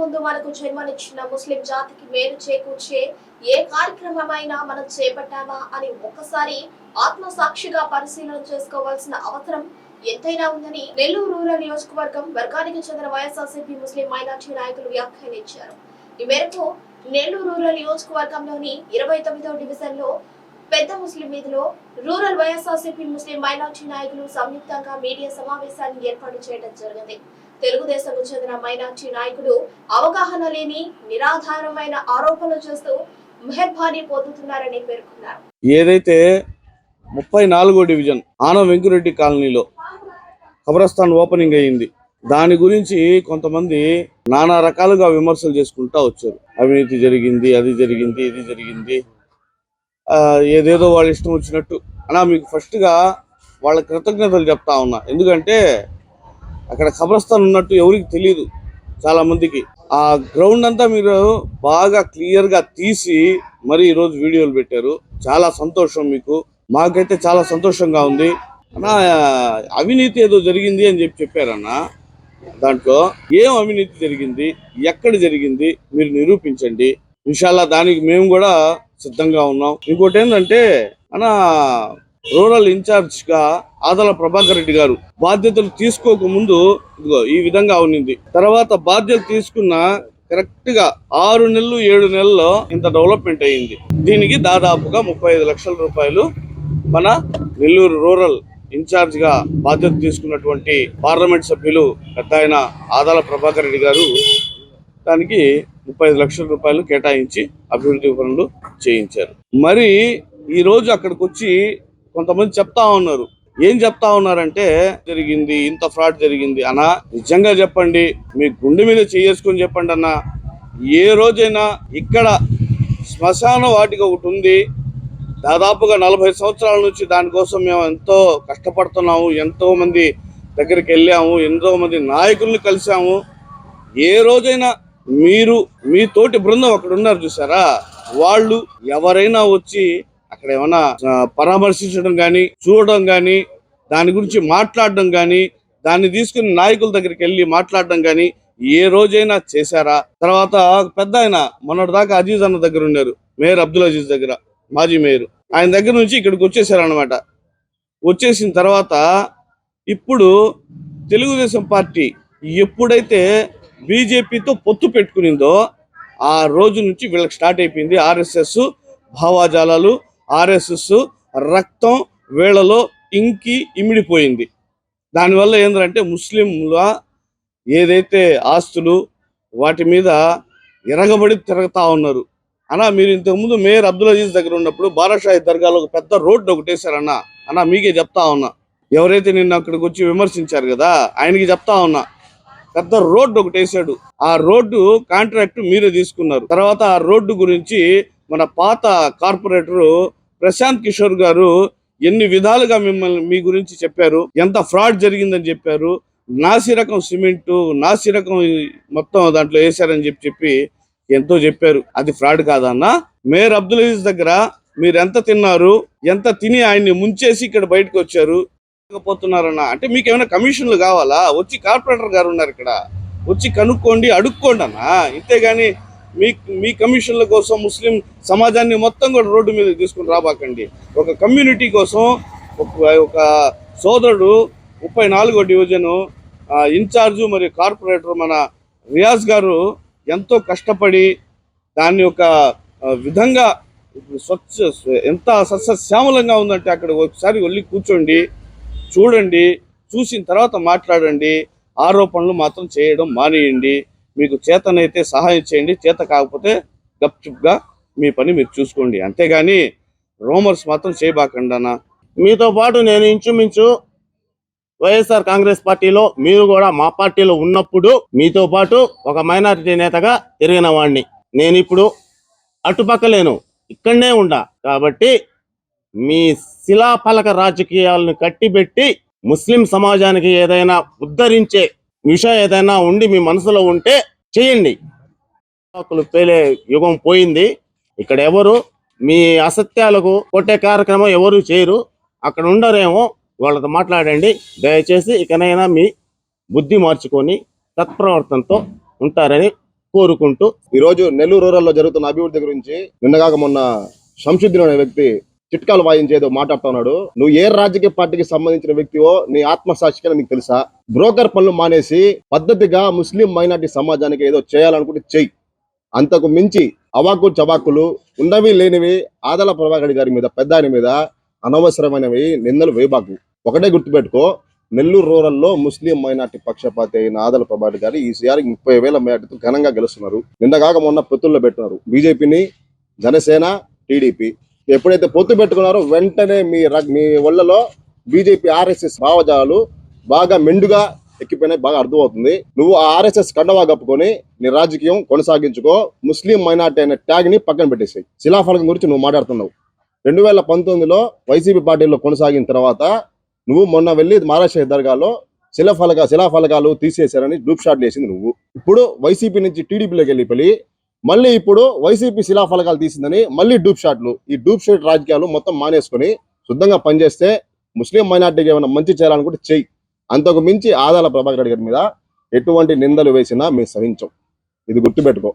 ముందు మనకు జన్మనిచ్చిన ముస్లిం జాతికి మేలు చేకూర్చే ఏ కార్యక్రమమైనా మనం చేపట్టామా అని ఒక్కసారి ఆత్మ సాక్షిగా పరిశీలన చేసుకోవాల్సిన అవసరం ఎంతైనా ఉందని నెల్లూరు రూరల్ నియోజకవర్గం వర్గానికి చెందిన వైఎస్ఆర్సీపీ ముస్లిం మైనార్టీ నాయకులు వ్యాఖ్యానించారు. ఈ మేరకు నెల్లూరు రూరల్ నియోజకవర్గంలోని ఇరవై తొమ్మిదవ డివిజన్లో పెద్ద ముస్లిం వీధిలో రూరల్ వైఎస్ఆర్సీపీ ముస్లిం మైనార్టీ నాయకులు సంయుక్తంగా మీడియా సమావేశాన్ని ఏర్పాటు చేయడం జరిగింది. తెలుగుదేశంకు చెందిన మైనార్టీ నాయకుడు అవగాహన లేని నిరాధారమైన ఆరోపణలు చేస్తూ మెహర్బానీ పొందుతున్నారని పేర్కొన్నారు. ఏదైతే ముప్పై నాలుగో డివిజన్ ఆనం వెంకురెడ్డి కాలనీలో కబ్రస్థాన్ ఓపెనింగ్ అయ్యింది దాని గురించి కొంతమంది నానా రకాలుగా విమర్శలు చేసుకుంటా వచ్చారు. అవినీతి జరిగింది అది జరిగింది ఇది జరిగింది ఏదేదో వాళ్ళ ఇష్టం వచ్చినట్టు. అలా మీకు ఫస్ట్గా వాళ్ళ కృతజ్ఞతలు చెప్తా ఉన్నా. ఎందుకంటే అక్కడ కబ్రస్థాన్ ఉన్నట్టు ఎవరికి తెలియదు చాలా మందికి. ఆ గ్రౌండ్ అంతా మీరు బాగా క్లియర్గా తీసి మరి ఈరోజు వీడియోలు పెట్టారు. చాలా సంతోషం మీకు. మాకైతే చాలా సంతోషంగా ఉంది. అన్నా అవినీతి ఏదో జరిగింది అని చెప్పి చెప్పారన్న దాంట్లో ఏం అవినీతి జరిగింది ఎక్కడ జరిగింది మీరు నిరూపించండి. ఇన్షాల్లా దానికి మేము కూడా సిద్ధంగా ఉన్నాం. ఇంకోటి ఏంటంటే అన్న రూరల్ ఇన్ఛార్జ్గా ఆదల ప్రభాకర్ రెడ్డి గారు బాధ్యతలు తీసుకోక ముందు ఇదిగో ఈ విధంగా ఉన్నింది. తర్వాత బాధ్యతలు తీసుకున్న కరెక్ట్గా ఆరు నెలలు ఏడు నెలల్లో ఇంత డెవలప్మెంట్ అయ్యింది. దీనికి దాదాపుగా ముప్పై ఐదు లక్షల రూపాయలు మన నెల్లూరు రూరల్ ఇన్ఛార్జ్గా బాధ్యత తీసుకున్నటువంటి పార్లమెంట్ సభ్యులు పెద్ద ఆయన ఆదాల ప్రభాకర్ రెడ్డి గారు దానికి ముప్పై లక్షల రూపాయలు కేటాయించి అభివృద్ధి పనులు చేయించారు. మరి ఈ రోజు అక్కడికి వచ్చి కొంతమంది చెప్తా ఉన్నారు. ఏం చెప్తా ఉన్నారంటే జరిగింది ఇంత ఫ్రాడ్ జరిగింది అన్నా నిజంగా చెప్పండి మీ గుండె మీద చేసుకొని చెప్పండి అన్న. ఏ రోజైనా ఇక్కడ శ్మశాన వాటిక ఒకటి ఉంది. దాదాపుగా నలభై సంవత్సరాల నుంచి దానికోసం మేము ఎంతో కష్టపడుతున్నాము ఎంతో మంది దగ్గరికి వెళ్ళాము ఎంతో మంది నాయకుల్ని కలిసాము ఏ రోజైనా మీరు మీ తోటి బృందం అక్కడ ఉన్నారు చూసారా? వాళ్ళు ఎవరైనా వచ్చి అక్కడ ఏమైనా పరామర్శించడం కానీ చూడడం కానీ దాని గురించి మాట్లాడడం కానీ దాన్ని తీసుకుని నాయకుల దగ్గరికి వెళ్ళి మాట్లాడడం కానీ ఏ రోజైనా చేశారా? తర్వాత పెద్ద ఆయన మొన్నటి దాకా అజీజ్ అన్న దగ్గర ఉన్నారు మేయర్ అబ్దుల్ అజీజ్ దగ్గర మాజీ మేయర్. ఆయన దగ్గర నుంచి ఇక్కడికి వచ్చేసారనమాట వచ్చేసిన తర్వాత ఇప్పుడు తెలుగుదేశం పార్టీ ఎప్పుడైతే బీజేపీతో పొత్తు పెట్టుకునిందో ఆ రోజు నుంచి వీళ్ళకి స్టార్ట్ అయిపోయింది ఆర్ఎస్ఎస్ భావాజాలాలు ఆర్ఎస్ఎస్ రక్తం వీళ్ళలో ఇంకి ఇమిడిపోయింది. దానివల్ల ఏంటంటే ముస్లింల ఏదైతే ఆస్తులు వాటి మీద ఎరగబడి తిరగతా ఉన్నారు. అన్నా మీరు ఇంతకుముందు మేయర్ అబ్దుల్ అజీజ్ దగ్గర ఉన్నప్పుడు బారాషాహి దర్గాలో ఒక పెద్ద రోడ్డు ఒకటి వేశారన్నా అన్న. మీకే చెప్తా ఉన్నా. ఎవరైతే నిన్న అక్కడికి వచ్చి విమర్శించారు కదా ఆయనకి చెప్తా ఉన్నా. పెద్ద రోడ్డు ఒకటి వేసాడు ఆ రోడ్డు కాంట్రాక్ట్ మీరే తీసుకున్నారు. తర్వాత ఆ రోడ్డు గురించి మన పాత కార్పొరేటర్ ప్రశాంత్ కిషోర్ గారు ఎన్ని విధాలుగా మిమ్మల్ని మీ గురించి చెప్పారు ఎంత ఫ్రాడ్ జరిగిందని చెప్పారు నాసి రకం సిమెంటు నాసి రకం మొత్తం దాంట్లో వేశారని చెప్పి చెప్పి ఎంతో చెప్పారు. అది ఫ్రాడ్ కాదన్న మేయర్ అబ్దుల్ అజీజ్ దగ్గర మీరు ఎంత తిన్నారు ఎంత తిని ఆయన్ని ముంచేసి ఇక్కడ బయటకు వచ్చారు పోతున్నారన్న అంటే మీకు ఏమైనా కమిషన్లు కావాలా? వచ్చి కార్పొరేటర్ గారు ఉన్నారు ఇక్కడ. వచ్చి కనుక్కోండి అడుక్కోండి అన్న. ఇంతేగాని మీ మీ కమిషన్ల కోసం ముస్లిం సమాజాన్ని మొత్తం కూడా రోడ్డు మీద తీసుకుని రాబాకండి. ఒక కమ్యూనిటీ కోసం ఒక ఒక సోదరుడు ముప్పై నాలుగో డివిజను ఇన్ఛార్జు మరియు కార్పొరేటర్ మన రియాజ్ గారు ఎంతో కష్టపడి దాన్ని ఒక విధంగా స్వచ్ఛ ఎంత సస్యశ్యామలంగా ఉందంటే అక్కడ ఒకసారి వెళ్ళి కూర్చోండి చూడండి చూసిన తర్వాత మాట్లాడండి ఆరోపణలు మాత్రం చేయడం మానేయండి. మీకు చేతనైతే సహాయం చేయండి చేత కాకపోతే గప్చుప్గా మీ పని మీరు చూసుకోండి. అంతేగాని రోమర్స్ మాత్రం చేయబాకండా మీతో పాటు నేను ఇంచుమించు వైఎస్ఆర్ కాంగ్రెస్ పార్టీలో మీరు కూడా మా పార్టీలో ఉన్నప్పుడు మీతో పాటు ఒక మైనారిటీ నేతగా తిరిగిన వాడిని నేను ఇప్పుడు అటుపక్కలేను ఇక్కడనే ఉండా. కాబట్టి మీ శిలాఫలక రాజకీయాలను కట్టిబెట్టి ముస్లిం సమాజానికి ఏదైనా ఉద్ధరించే విషయం ఏదైనా ఉండి మీ మనసులో ఉంటే చేయండి. హక్కులు పేలే యుగం పోయింది. ఇక్కడ ఎవరు మీ అసత్యాలకు కొట్టే కార్యక్రమం ఎవరు చేయరు. అక్కడ ఉండరేమో వాళ్ళతో మాట్లాడండి. దయచేసి ఇకనైనా మీ బుద్ధి మార్చుకొని తత్ప్రవర్తనతో ఉంటారని కోరుకుంటూ ఈ రోజు నెల్లూరు రూరల్లో జరుగుతున్న అభివృద్ధి గురించి నిన్నగాక మొన్న శంషుద్దీన్ అనే వ్యక్తి చిట్కాలు వాయించేదో మాట్లాడుతున్నాడు. నువ్వు ఏ రాజకీయ పార్టీకి సంబంధించిన వ్యక్తివో నీ ఆత్మసాక్షిగా నీకు తెలుసా? బ్రోకర్ పనులు మానేసి పద్ధతిగా ముస్లిం మైనార్టీ సమాజానికి ఏదో చేయాలనుకుంటే చెయ్యి. అంతకు మించి అవాకు చవాకులు ఉన్నవి లేనివి ఆదల ప్రభాకర్ గారి మీద పెద్ద మీద అనవసరమైనవి నిందలు వేయబాకు. ఒకటే గుర్తుపెట్టుకో నెల్లూరు రూరల్లో ముస్లిం మైనార్టీ పక్షపాతి అయిన ఆదల ప్రభాకర్ గారు ఈసారి ముప్పై వేల మేటతో ఘనంగా గెలుస్తున్నారు. నిన్నగాక మొన్న పొత్తుల్లో పెట్టినారు బీజేపీని జనసేన టీడీపీ. ఎప్పుడైతే పొత్తు పెట్టుకున్నారో వెంటనే మీ మీ ఒళ్ళలో బీజేపీ ఆర్ఎస్ఎస్ భావజాలు బాగా మెండుగా ఎక్కిపోయినాయి బాగా అర్థమవుతుంది. నువ్వు ఆ ఆర్ఎస్ఎస్ కండవా కప్పుకొని నీ రాజకీయం కొనసాగించుకో ముస్లిం మైనార్టీ అనే ట్యాగ్ని పక్కన పెట్టేసాయి. శిలాఫలకం గురించి నువ్వు మాట్లాడుతున్నావు. రెండు వేల పంతొమ్మిదిలో వైసీపీ పార్టీలో కొనసాగిన తర్వాత నువ్వు మొన్న వెళ్ళి మహారాష్ట్ర దర్గాలో శిలాఫలక శిలాఫలకాలు తీసేశారని డూప్ షాట్లు వేసింది నువ్వు. ఇప్పుడు వైసీపీ నుంచి టీడీపీలోకి వెళ్ళిపోయి మళ్ళీ ఇప్పుడు వైసీపీ శిలాఫలకాలు తీసిందని మళ్ళీ డూప్ షాట్లు. ఈ డూప్ షాట్ రాజకీయాలు మొత్తం మానేసుకొని శుద్ధంగా పనిచేస్తే ముస్లిం మైనార్టీకి ఏమైనా మంచి చేయాలనుకుంటే చెయ్యి. అంతకు మించి ఆదాల ప్రభాకర్ రెడ్డి గారి మీద ఎటువంటి నిందలు వేసినా మేము సహించం. ఇది గుర్తుపెట్టుకో.